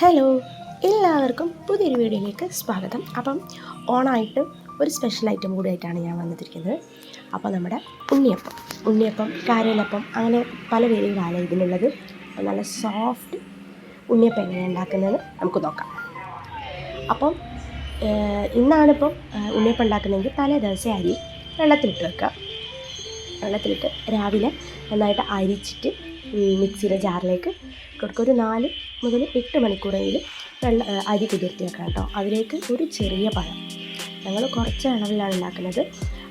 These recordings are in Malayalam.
ഹലോ എല്ലാവർക്കും പുതിയൊരു വീഡിയോയിലേക്ക് സ്വാഗതം. അപ്പം ഓണായിട്ട് ഒരു സ്പെഷ്യൽ ഐറ്റം കൂടി ആയിട്ടാണ് ഞാൻ വന്നിരിക്കുന്നത്. അപ്പോൾ നമ്മുടെ ഉണ്ണിയപ്പം. ഉണ്ണിയപ്പം കാരലപ്പം അങ്ങനെ പല പേരുകളാണ് ഇതിനുള്ളത് നല്ല സോഫ്റ്റ് ഉണ്ണിയപ്പം എങ്ങനെ ഉണ്ടാക്കുന്നത് നമുക്ക് നോക്കാം. അപ്പം ഇന്നാണിപ്പം ഉണ്ണിയപ്പം ഉണ്ടാക്കുന്നതെങ്കിൽ തലേ ദിവസം അരി വെള്ളത്തിലിട്ട് വെക്കുക. വെള്ളത്തിലിട്ട് രാവിലെ നന്നായിട്ട് അരിച്ചിട്ട് മിക്സിയുടെ ജാറിലേക്ക് കൊടുക്കുക ഒരു നാല് മുതൽ എട്ട് മണിക്കൂറെങ്കിലും വെള്ള അരി കുതിർത്തി വെക്കണം കേട്ടോ. അതിലേക്ക് ഒരു ചെറിയ പഴം. ഞങ്ങൾ കുറച്ച് അളവിലാണ് ഉണ്ടാക്കുന്നത്.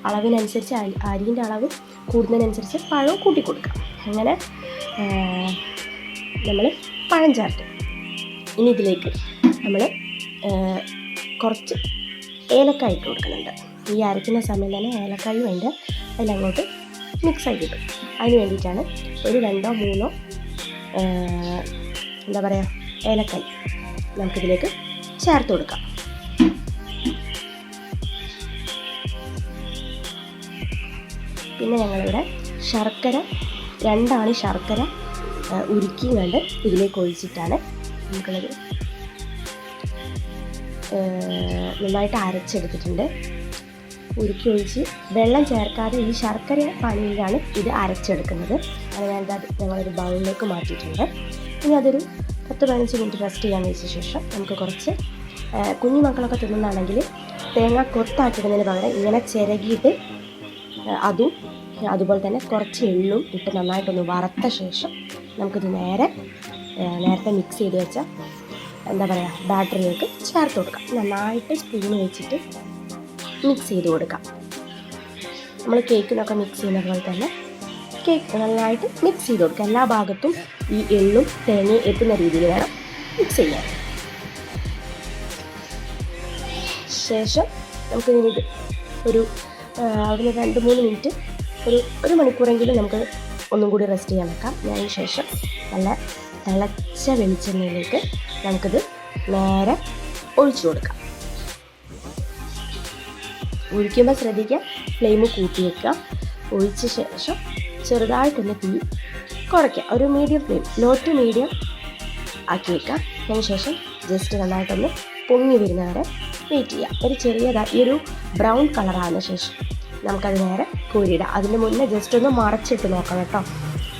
അളവിനനുസരിച്ച് അരി അരിന്റെ അളവ് കൂടുന്നതിനനുസരിച്ച് പഴവും കൂട്ടി കൊടുക്കുക അങ്ങനെ നമ്മൾ പഴം ചേർത്ത്. ഇനി ഇതിലേക്ക് നമ്മൾ കുറച്ച് ഏലക്കായ ഇട്ട് കൊടുക്കുന്നുണ്ട്. ഈ അരയ്ക്കുന്ന സമയം തന്നെ ഏലക്കായും അതിന്റെ അതിലങ്ങോട്ട് മിക്സ് ആയി കിട്ടും അതിന് വേണ്ടിയിട്ടാണ് ഒരു രണ്ടോ മൂന്നോ എന്താ പറയുക ഏലക്കായി നമുക്കിതിലേക്ക് ചേർത്ത് കൊടുക്കാം. പിന്നെ ഞങ്ങളിവിടെ ശർക്കര രണ്ടാണ് ശർക്കര ഉരുക്കി കണ്ട് ഇതിലേക്ക് ഒഴിച്ചിട്ടാണ് നമുക്കുള്ളത്. നന്നായിട്ട് അരച്ചെടുത്തിട്ടുണ്ട്. ഉരുക്കി ഒഴിച്ച് വെള്ളം ചേർക്കാതെ ഈ ശർക്കര പാനിയിലാണ് ഇത് അരച്ചെടുക്കുന്നത്. അതിനാൽ അത് ഞങ്ങളൊരു ബൗളിലേക്ക് മാറ്റിയിട്ടുണ്ട്. ഇനി അതൊരു പത്ത് പതിനഞ്ച് മിനിറ്റ് റെസ്റ്റ് ചെയ്യാൻ വെച്ച ശേഷം നമുക്ക് കുറച്ച് കുഞ്ഞു മക്കളൊക്കെ തിന്നുന്നതാണെങ്കിൽ തേങ്ങ കൊത്താക്കിയിടുന്നതിന് പകരം ഇങ്ങനെ ചിരകിയിട്ട് അതും അതുപോലെ തന്നെ കുറച്ച് എള്ളും ഇട്ട് നന്നായിട്ടൊന്ന് വറുത്ത ശേഷം നമുക്കിത് നേരെ നേരത്തെ മിക്സ് ചെയ്ത് വെച്ച എന്താ പറയുക ബാറ്ററിയിലേക്ക് ചേർത്ത് കൊടുക്കാം. നന്നായിട്ട് സ്പൂൺ വെച്ചിട്ട് മിക്സ് ചെയ്ത് കൊടുക്കാം. നമ്മൾ കേക്കിനൊക്കെ മിക്സ് ചെയ്യുന്ന പോലെ തന്നെ കേക്ക് നന്നായിട്ട് മിക്സ് ചെയ്ത് കൊടുക്കുക എല്ലാ ഭാഗത്തും ഈ എള്ളും തേങ്ങയും എത്തുന്ന രീതിയിൽ വേണം മിക്സ് ചെയ്യാൻ. ശേഷം നമുക്ക് ഇനി ഒരു അവിടുന്ന് രണ്ട് മൂന്ന് മിനിറ്റ് ഒരു ഒരു മണിക്കൂറെങ്കിലും നമുക്ക് ഒന്നും കൂടി റെസ്റ്റ് ചെയ്യാൻ വെക്കാം. അതിന് ശേഷം നല്ല തിളച്ച വെളിച്ചെണ്ണയിലേക്ക് നമുക്കിത് നേരെ ഒഴിച്ചു കൊടുക്കാം. ഒഴിക്കുമ്പോൾ ശ്രദ്ധിക്കുക ഫ്ലെയിം കൂട്ടി വെക്കുക ഒഴിച്ച ശേഷം ചെറുതായിട്ടൊന്ന് തീ കുറയ്ക്കുക ഒരു medium flame low to medium ആക്കി വെക്കുക അതിന് ശേഷം ജസ്റ്റ് നന്നായിട്ടൊന്ന് പൊങ്ങി വരുന്നവരെ വെയിറ്റ് ചെയ്യുക ഒരു ചെറിയതാ ഈ ഒരു ബ്രൗൺ കളറാകുന്ന ശേഷം നമുക്കത് നേരെ കോരിയിടാം. അതിന് മുന്നേ ജസ്റ്റ് ഒന്ന് മറച്ചിട്ട് നോക്കണം കേട്ടോ.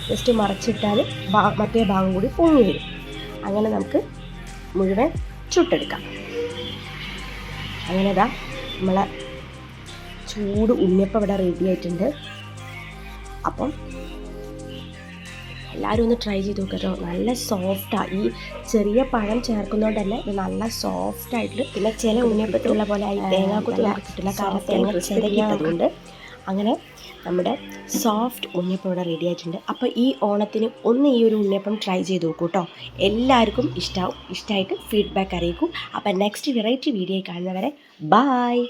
ജസ്റ്റ് മറച്ചിട്ടാൽ മറ്റേ ഭാഗം കൂടി പൊങ്ങി വരും. അങ്ങനെ നമുക്ക് മുഴുവൻ ചുട്ടെടുക്കാം. അങ്ങനെ ഇതാ നമ്മളെ ചൂട് ഉണ്ണിയപ്പം ഇവിടെ റെഡി ആയിട്ടുണ്ട്. അപ്പം എല്ലാവരും ഒന്ന് ട്രൈ ചെയ്ത് നോക്കട്ടോ നല്ല സോഫ്റ്റാണ് ഈ ചെറിയ പഴം ചേർക്കുന്നതുകൊണ്ട് തന്നെ ഇത് നല്ല സോഫ്റ്റ് ആയിട്ട് പിന്നെ ചില ഉണ്ണിയപ്പത്തിലുള്ള പോലെ ഈ തേങ്ങാ നമുക്ക് കിട്ടില്ല കാരണം തേങ്ങ ചിരകിട്ടതുകൊണ്ട് അങ്ങനെ നമ്മുടെ സോഫ്റ്റ് ഉണ്ണിയപ്പം ഇവിടെ റെഡി ആയിട്ടുണ്ട്. അപ്പോൾ ഈ ഓണത്തിന് ഒന്ന് ഈ ഒരു ഉണ്ണിയപ്പം ട്രൈ ചെയ്ത് നോക്കൂ കേട്ടോ. എല്ലാവർക്കും ഇഷ്ടമാവും ഇഷ്ടമായിട്ട് ഫീഡ്ബാക്ക് അറിയിക്കും. അപ്പോൾ നെക്സ്റ്റ് വെറൈറ്റി വീഡിയോ കാണുന്നവരെ ബായ്